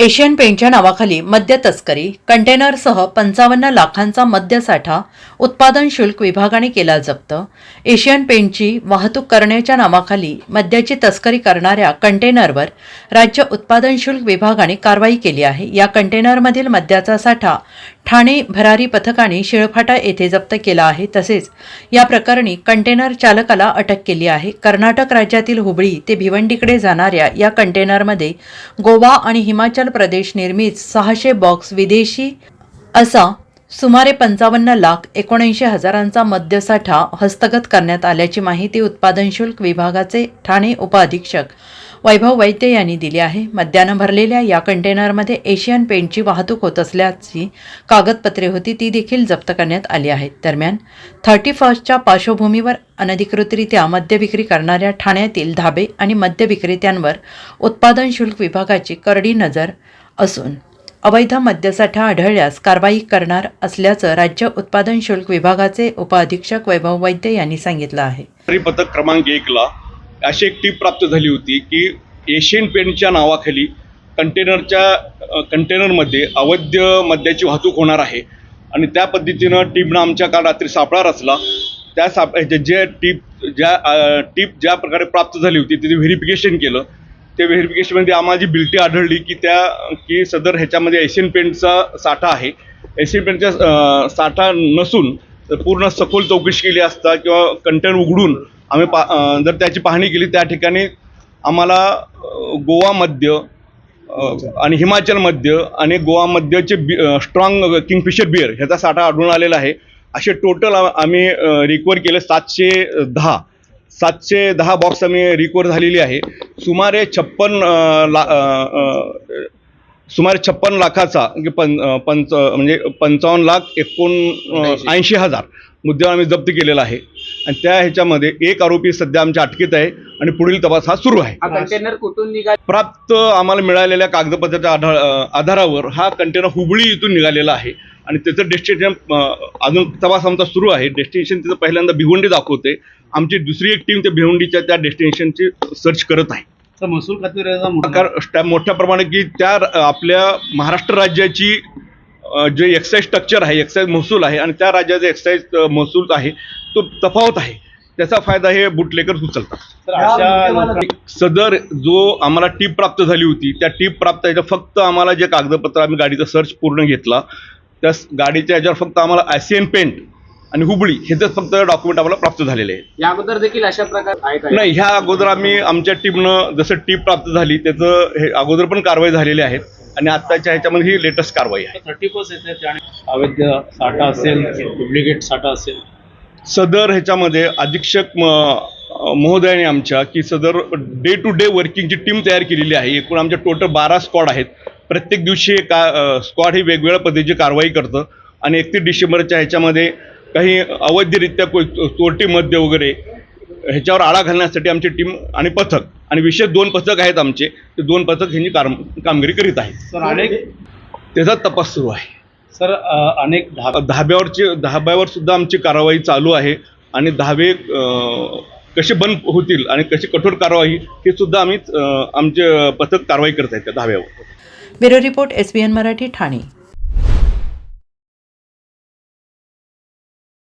Asian पेंटच्या नावाखाली मद्य तस्करी कंटेनरसह पंचावन्न लाखांचा मद्यसाठा उत्पादन शुल्क विभागाने केला जप्त. एशियन पेंटची वाहतूक करण्याच्या नावाखाली मद्याची तस्करी करणाऱ्या कंटेनरवर राज्य उत्पादन शुल्क विभागाने कारवाई केली आहे. या कंटेनरमधील मद्याचा साठा ठाणे भरारी पथकाने शिळफाटा येथे जप्त केला आहे. तसेच या प्रकरणी कंटेनर चालकाला अटक केली आहे. कर्नाटक राज्यातील हुबळी ते भिवंडीकडे जाणाऱ्या या कंटेनरमध्ये गोवा आणि हिमाचल प्रदेश निर्मित सहाशे बॉक्स विदेशी असा सुमारे पंचावन्न लाख एकोणऐंशी हजारांचा मद्यसाठा हस्तगत करण्यात आल्याची माहिती उत्पादन शुल्क विभागाचे ठाणे उपअधीक्षक वैभव वैद्य यांनी दिली आहे. मद्यानं भरलेल्या या कंटेनरमध्ये एशियन पेंटची वाहतूक होत असल्याची कागदपत्रे होती ती देखील जप्त करण्यात आली आहेत. दरम्यान थर्टी फर्स्टच्या पार्श्वभूमीवर अनधिकृतरित्या मद्य विक्री करणाऱ्या ठाण्यातील धाबे आणि मद्य विक्रेत्यांवर उत्पादन शुल्क विभागाची करडी नजर असून अवैध मद्यसाठा आढळल्यास कारवाई करणार असल्याचं राज्य उत्पादन शुल्क विभागाचे उपअधीक्षक वैभव वैद्य यांनी सांगितलं आहे. पथक क्रमांक एकला अशी एक टीप प्राप्त झाली होती की एशियन पेंटच्या नावाखाली कंटेनरच्या कंटेनरमध्ये अवैध मद्याची वाहतूक होणार आहे. आणि त्या पद्धतीनं टीपनं आमच्या काल रात्री सापळा रचला. त्या साप जे- टीप ज्या टीप ज्या प्रकारे प्राप्त झाली होती तिथे व्हेरिफिकेशन केलं. ते व्हेरिफिकेशनमध्ये आम्हाला जी बिल्टी आढळली की त्या की सदर ह्याच्यामध्ये एशियन पेंटचा साठा आहे. एशियन पेंटचा साठा नसून पूर्ण सखोल चौकशी केली असता किंवा कंटेनर उघडून आम्ही पा जर त्याची पाहणी केली त्या ठिकाणी आम्हाला गोवा मध्य आणि हिमाचल मध्य आणि गोवा मध्यचे बी स्ट्रॉंग किंगफिशर बिअर ह्याचा साठा आढळून आलेला आहे. असे टोटल आम्ही रिकवर केले सातशे दहा. सातशे दहा बॉक्स आम्ही रिकवर झालेली आहे. सुमारे छप्पन ला सुमारे छप्पन लाखाचा की पं पंच म्हणजे पंचावन्न लाख एकोण ऐंशी. हजार मुद्द्यावर आम्ही जप्त केलेला आहे. आणि त्या ह्याच्यामध्ये एक आरोपी सध्या आमच्या अटकेत आहे आणि पुढील तपास हा सुरू आहे. कंटेनर कुठून निघाला? प्राप्त आम्हाला मिळालेल्या कागदपत्राच्या आधार आधारावर हा कंटेनर हुबळी इथून निघालेला आहे. आणि त्याचं डेस्टिनेशन अजून तपास आमचा सुरू आहे. डेस्टिनेशन तिथं पहिल्यांदा भिवंडी दाखवते. आमची दुसरी एक टीम त्या भिवंडीच्या त्या डेस्टिनेशनची सर्च करत आहे. तर महसूल खात्याचा मोठ्या प्रमाणात की त्या आपल्या महाराष्ट्र राज्याची जे एक्साईज स्ट्रक्चर आहे एक्साईज महसूल आहे आणि त्या राज्याचा एक्साईज महसूल आहे तो तफावत आहे. त्याचा फायदा हे बुटलेकर उचलतात. तर अशा लोकांना- सदर जो आम्हाला टीप प्राप्त झाली होती त्या टीप प्राप्त याच्या फक्त आम्हाला जे कागदपत्र आम्ही गाडीचा सर्च पूर्ण घेतला त्या गाडीच्या याच्यावर फक्त आम्हाला आसियन पेंट आणि हुबळी ह्याचंच फक्त डॉक्युमेंट आम्हाला प्राप्त झालेले आहे या अगोदर देखील अशा प्रकार नाही ह्या अगोदर आम्ही आमच्या टीमनं जसं टीप प्राप्त झाली त्याचं हे अगोदर पण कारवाई झालेली आहेत आणि आत्ताच्या ह्याच्यामध्ये ही लेटेस्ट कारवाई आहे. थर्टी फर्स्ट येते आणि अवैध साठा असेल डुप्लिकेट साठा असेल. सदर ह्याच्यामध्ये अधीक्षक महोदयाने आमच्या की सदर डे टू डे वर्किंगची टीम तयार केलेली आहे. एकूण आमच्या टोटल बारा स्क्वॉड आहेत. प्रत्येक दिवशी का स्क्वॉड ही वेगवेगळ्या पद्धतीची कारवाई करतं. आणि एकतीस डिसेंबरच्या ह्याच्यामध्ये काही अवैधरित्या को चोरटी मद्य वगैरे ह्याच्यावर आळा घालण्यासाठी आमची टीम आणि पथक आणि विशेष दोन पथक आहेत आमचे ते दोन पथक ह्यांची कार कामगिरी करीत आहेत. सर अनेक त्याचा तपास सुरू आहे. सर अनेक धाबा धाब्यावरची धाब्यावर सुद्धा आमची कारवाई चालू आहे आणि धाबे कसे बंद होतील आणि कशी कठोर कारवाई हे सुद्धा आम्ही आमचे पथक कारवाई करत आहेत त्या धाब्यावर. Bureau report S B N Marathi Thane.